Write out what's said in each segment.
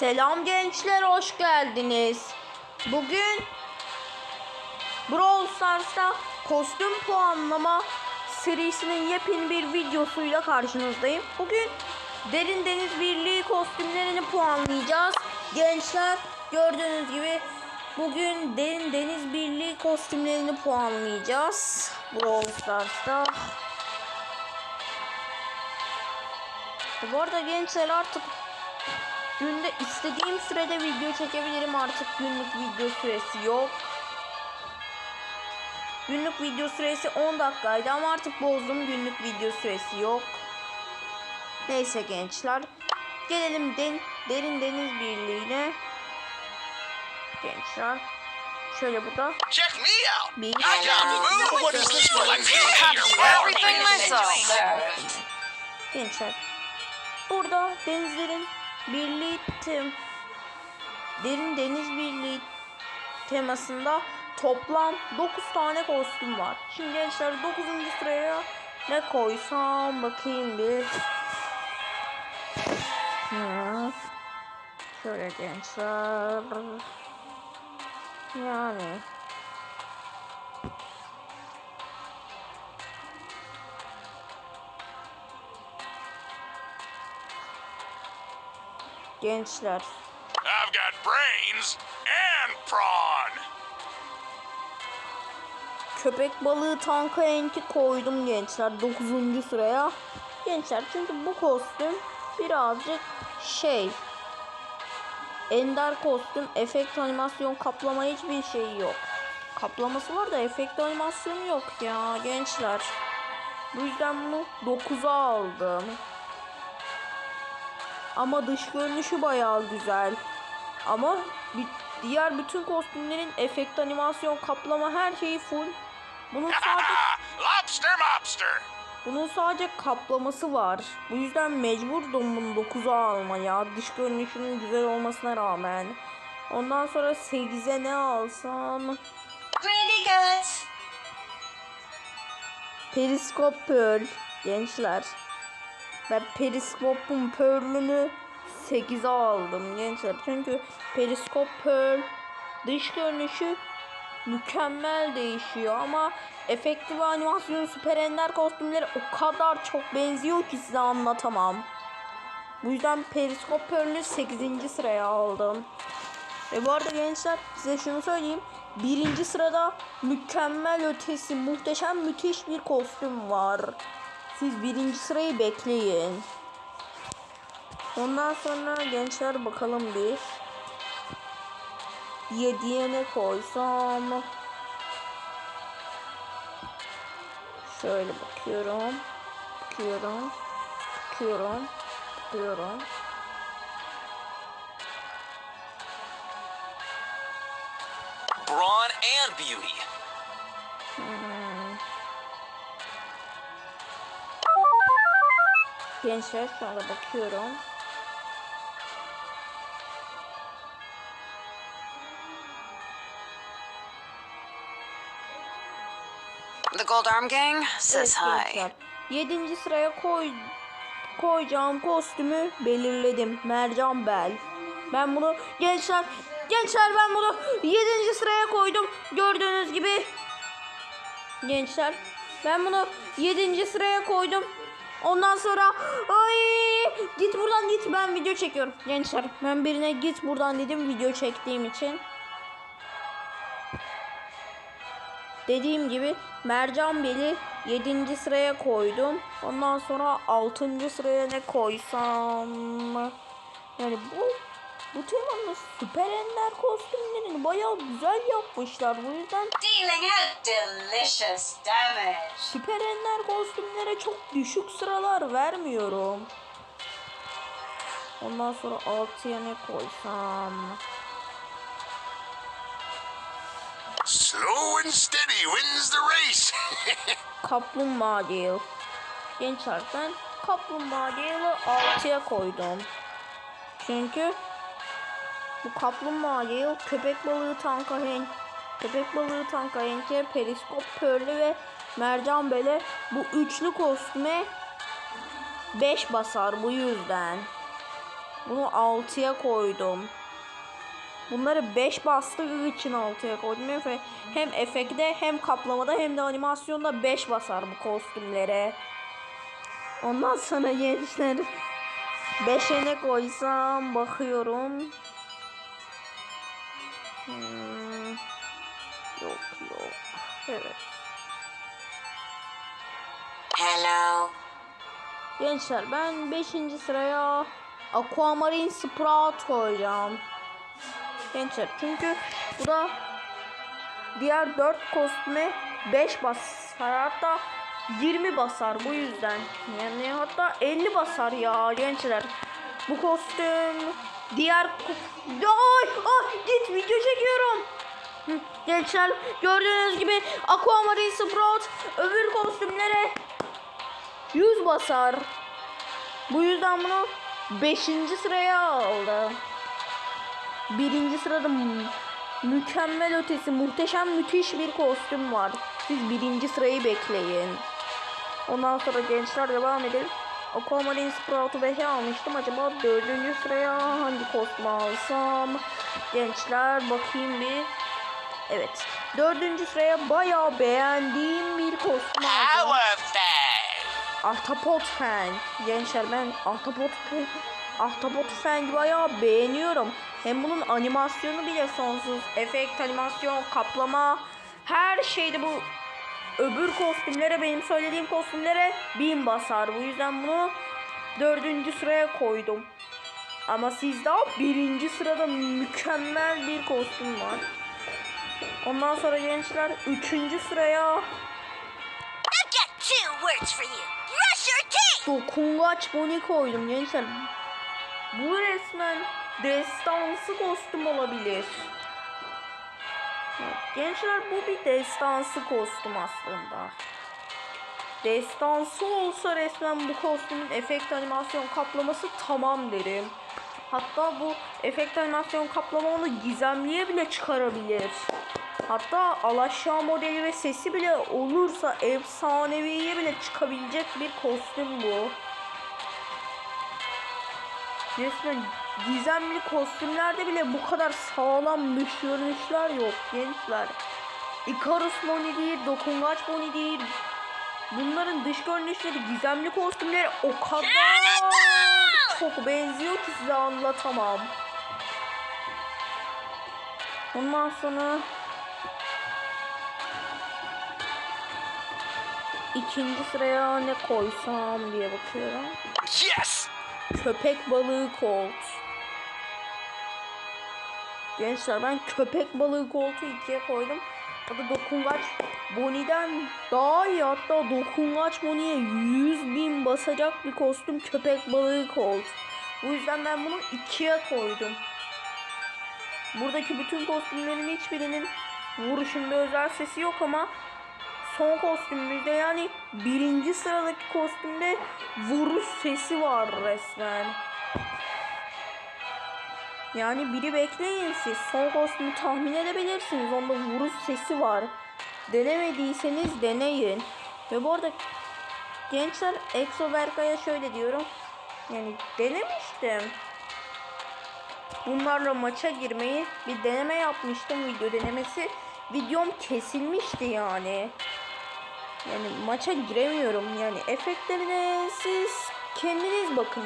Selam gençler hoş geldiniz. Bugün Brawl Stars'ta kostüm puanlama serisinin yepyeni bir videosuyla karşınızdayım. Bugün Derin Deniz Birliği kostümlerini puanlayacağız. Gençler gördüğünüz gibi bugün Derin Deniz Birliği kostümlerini puanlayacağız. Brawl Stars'ta. Bu arada gençler artık Günde istediğim sürede video çekebilirim artık günlük video süresi yok. Günlük video süresi 10 dakikaydı ama artık bozdum günlük video süresi yok. Neyse gençler. Gelelim den, derin deniz birliğine. Gençler. Şöyle burada Check me out. bir I got food. What is this for? Like Everything myself. Gençler. Burada denizlerin birliği tem derin deniz birliği temasında toplam 9 tane kostüm var. Şimdi gençler 9. sıraya ne koysam bakayım bir. Şöyle gençler. Yani gençler. I've got brains and prawn. Köpek balığı tanka enki koydum gençler 9. sıraya. Gençler çünkü bu kostüm birazcık şey Ender kostüm efekt animasyon kaplama hiçbir şey yok. Kaplaması var da efekt animasyonu yok ya gençler. Bu yüzden bunu 9'a aldım. Ama dış görünüşü bayağı güzel. Ama bi- diğer bütün kostümlerin efekt animasyon kaplama her şeyi full. Bunun sadece Lobster mobster. bunun sadece kaplaması var. Bu yüzden mecburdum bunu 9'a almaya. Dış görünüşünün güzel olmasına rağmen. Ondan sonra 8'e ne alsam? Really good. Periskop Pearl. Gençler. Ben Periskop'un Pearl'ünü 8'e aldım gençler. Çünkü Periskop Pearl dış görünüşü mükemmel değişiyor ama efekti ve animasyon süper ender kostümleri o kadar çok benziyor ki size anlatamam. Bu yüzden Periskop Pearl'ü 8. sıraya aldım. Ve bu arada gençler size şunu söyleyeyim. Birinci sırada mükemmel ötesi muhteşem müthiş bir kostüm var. Siz birinci sırayı bekleyin. Ondan sonra gençler bakalım bir. 7'ye ne koysam. Şöyle bakıyorum. Bakıyorum. Bakıyorum. Bakıyorum. Brawn and beauty. Gençler anda bakıyorum. The Gold Arm Gang says hi. gençler. Yedinci sıraya koy koyacağım kostümü belirledim. Mercan Bel. Ben bunu gençler gençler ben bunu yedinci sıraya koydum. Gördüğünüz gibi gençler ben bunu yedinci sıraya koydum. Ondan sonra ay git buradan git ben video çekiyorum. Gençler ben birine git buradan dedim video çektiğim için. Dediğim gibi Mercan Bel'i 7. sıraya koydum. Ondan sonra 6. sıraya ne koysam? Yani bu bu temanın süper ender kostümlerini bayağı güzel yapmışlar. Bu yüzden Dealing out delicious damage. süper ender kostümlere çok düşük sıralar vermiyorum. Ondan sonra 6'ya ne koysam? Slow and steady wins the race. Kaplumbağa Gale. Gençler ben Kaplumbağa Gale'ı 6'ya koydum. Çünkü bu Kaplumbağa Gale köpek balığı tanka hen köpek balığı tanka henke periskop pörlü ve mercan bele bu üçlü kostüme 5 basar bu yüzden. Bunu 6'ya koydum. Bunları 5 bastığı için 6'ya koydum. Hem, efekte hem kaplamada hem de animasyonda 5 basar bu kostümlere. Ondan sonra gençler 5'e ne koysam bakıyorum. Hmm, yok yok. Evet. Hello. Gençler ben 5. sıraya Aquamarine Sprout koyacağım. Gençler çünkü bu da diğer 4 kostüme 5 basar hatta 20 basar bu yüzden. Yani hatta 50 basar ya gençler. Bu kostüm diğer Ay, ay git video çekiyorum. Gençler gördüğünüz gibi Aquamarine Sprout öbür kostümlere 100 basar. Bu yüzden bunu 5. sıraya aldı. Birinci sırada mü- mükemmel ötesi, muhteşem müthiş bir kostüm var. Siz birinci sırayı bekleyin. Ondan sonra gençler devam edelim. Aquamarine Sprout'u 5'e almıştım. Acaba dördüncü sıraya hangi kostümü alsam? Gençler bakayım bir. Evet. Dördüncü sıraya bayağı beğendiğim bir kostüm aldım. Ahtapot Fan. Gençler ben Ahtapot Fan, Ahtapot Fan bayağı beğeniyorum. Hem bunun animasyonu bile sonsuz. Efekt, animasyon, kaplama her şeyde bu öbür kostümlere benim söylediğim kostümlere bin basar. Bu yüzden bunu dördüncü sıraya koydum. Ama sizde birinci sırada mükemmel bir kostüm var. Ondan sonra gençler üçüncü sıraya. Dokungaç Bonnie koydum gençler. Bu resmen destansı kostüm olabilir. Gençler bu bir destansı kostüm aslında. Destansı olsa resmen bu kostümün efekt animasyon kaplaması tamam derim. Hatta bu efekt animasyon kaplama onu gizemliye bile çıkarabilir. Hatta alaşağı modeli ve sesi bile olursa efsaneviye bile çıkabilecek bir kostüm bu. Resmen gizemli kostümlerde bile bu kadar sağlam dış görünüşler yok gençler. Icarus Moni değil, Dokungaç Moni değil. Bunların dış görünüşleri gizemli kostümlere o kadar çok benziyor ki size anlatamam. Ondan sonra ikinci sıraya ne koysam diye bakıyorum. Yes. Köpek balığı Colt. Gençler ben köpek balığı Colt'u ikiye koydum. O da dokungaç Bonnie'den daha iyi hatta dokungaç Bonnie'ye 100 bin basacak bir kostüm köpek balığı Colt. Bu yüzden ben bunu ikiye koydum. Buradaki bütün kostümlerin hiçbirinin vuruşunda özel sesi yok ama son kostümümüzde yani birinci sıradaki kostümde vuruş sesi var resmen. Yani biri bekleyin siz. Son kostümü tahmin edebilirsiniz. Onda vuruş sesi var. Denemediyseniz deneyin. Ve bu arada gençler Exo Berkay'a şöyle diyorum. Yani denemiştim. Bunlarla maça girmeyi bir deneme yapmıştım video denemesi. Videom kesilmişti yani. Yani maça giremiyorum yani efektlerine siz kendiniz bakın.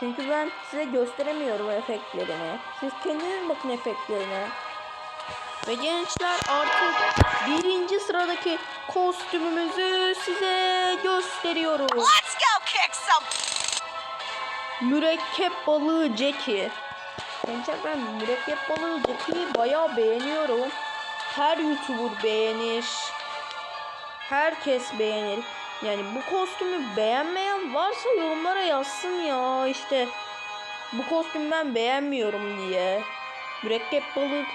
Çünkü ben size gösteremiyorum efektlerini. Siz kendiniz bakın efektlerine. Ve gençler artık birinci sıradaki kostümümüzü size gösteriyoruz. Let's go kick some. Mürekkep balığı Jackie. Gençler ben mürekkep balığı Jackie'yi bayağı beğeniyorum. Her YouTuber beğenir. Herkes beğenir. Yani bu kostümü beğenmeyen varsa yorumlara yazsın ya işte. Bu kostümü ben beğenmiyorum diye. Mürekkep balık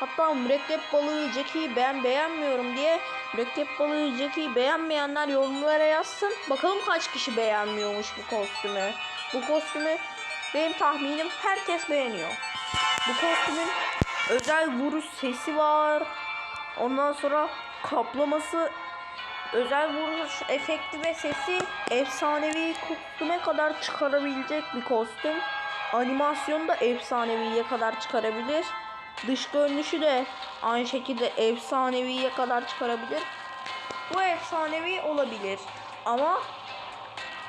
hatta mürekkep balığı Jackie'yi ben beğenmiyorum diye mürekkep balığı Jackie'yi beğenmeyenler yorumlara yazsın. Bakalım kaç kişi beğenmiyormuş bu kostümü. Bu kostümü benim tahminim herkes beğeniyor. Bu kostümün özel vuruş sesi var. Ondan sonra kaplaması özel vuruş efekti ve sesi efsanevi kostüme kadar çıkarabilecek bir kostüm. Animasyonu da efsaneviye kadar çıkarabilir. Dış görünüşü de aynı şekilde efsaneviye kadar çıkarabilir. Bu efsanevi olabilir. Ama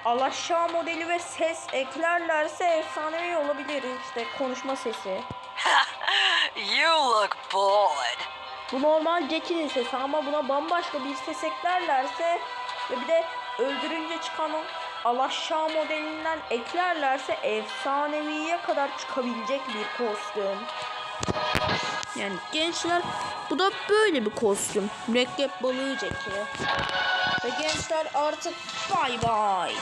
alaşağı modeli ve ses eklerlerse efsanevi olabilir. İşte konuşma sesi. you look bored. Bu normal Jack'in sesi ama buna bambaşka bir ses eklerlerse ve bir de öldürünce çıkan o alaşağı modelinden eklerlerse efsaneviye kadar çıkabilecek bir kostüm. Yani gençler bu da böyle bir kostüm. Mürekkep balığı Jack'i. Ve gençler artık bay bay.